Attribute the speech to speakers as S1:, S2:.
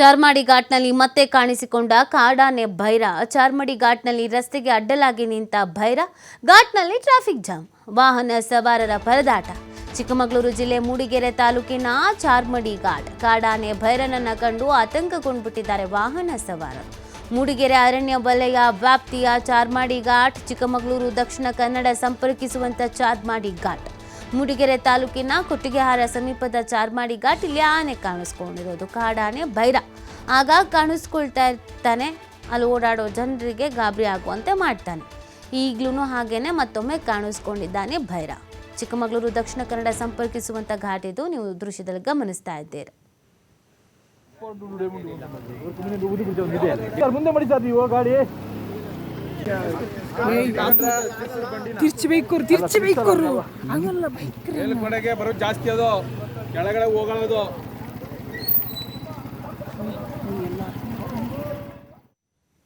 S1: ಚಾರ್ಮಾಡಿ ಘಾಟ್ನಲ್ಲಿ ಮತ್ತೆ ಕಾಣಿಸಿಕೊಂಡ ಕಾಡಾನೆ ಭೈರ. ಚಾರ್ಮಾಡಿ ಘಾಟ್ನಲ್ಲಿ ರಸ್ತೆಗೆ ಅಡ್ಡಲಾಗಿ ನಿಂತ ಭೈರ. ಘಾಟ್ನಲ್ಲಿ ಟ್ರಾಫಿಕ್ ಜಾಮ್, ವಾಹನ ಸವಾರರ ಪರದಾಟ. ಚಿಕ್ಕಮಗಳೂರು ಜಿಲ್ಲೆ ಮೂಡಿಗೆರೆ ತಾಲೂಕಿನ ಚಾರ್ಮಡಿ ಘಾಟ್, ಕಾಡಾನೆ ಭೈರನನ್ನ ಕಂಡು ಆತಂಕಗೊಂಡ್ಬಿಟ್ಟಿದ್ದಾರೆ ವಾಹನ ಸವಾರರು. ಮೂಡಿಗೆರೆ ಅರಣ್ಯ ವಲಯ ವ್ಯಾಪ್ತಿಯ ಚಾರ್ಮಾಡಿ ಘಾಟ್, ಚಿಕ್ಕಮಗಳೂರು ದಕ್ಷಿಣ ಕನ್ನಡ ಸಂಪರ್ಕಿಸುವಂತ ಚಾರ್ಮಾಡಿ ಘಾಟ್. ಮೂಡಿಗೆರೆ ತಾಲೂಕಿನ ಕೊಟ್ಟಿಗೆಹಾರ ಸಮೀಪದ ಚಾರ್ಮಾಡಿ ಘಾಟ್ ಇಲ್ಲಿ ಆನೆ ಕಾಣಿಸ್ಕೊಂಡಿರೋದು ಕಾಡಾನೆ ಭೈರ ಆಗ ಕಾಣಿಸ್ಕೊಳ್ತಾ ಇರ್ತಾನೆ. ಅಲ್ಲಿ ಓಡಾಡೋ ಜನರಿಗೆ ಗಾಬರಿ ಆಗುವಂತೆ ಮಾಡ್ತಾನೆ. ಈಗಲೂ ಹಾಗೇನೆ ಮತ್ತೊಮ್ಮೆ ಕಾಣಿಸ್ಕೊಂಡಿದ್ದಾನೆ ಭೈರ ಚಿಕ್ಕಮಗಳೂರು ದಕ್ಷಿಣ ಕನ್ನಡ ಸಂಪರ್ಕಿಸುವಂತ ಘಾಟ್ ಇದು. ನೀವು ದೃಶ್ಯದಲ್ಲಿ ಗಮನಿಸ್ತಾ ಇದ್ದೀರಿ.
S2: ಮುಂದೆ ಗಾಡಿ.
S3: ತಿರ್ಚಬೇಕು ತಿರ್ಚಬೇಕು ಹಂಗಲ್ಲ ಬೈಕ್
S2: ಬರೋದು ಜಾಸ್ತಿ ಅದು. ಕೆಳಗಡೆ ಹೋಗೋದು.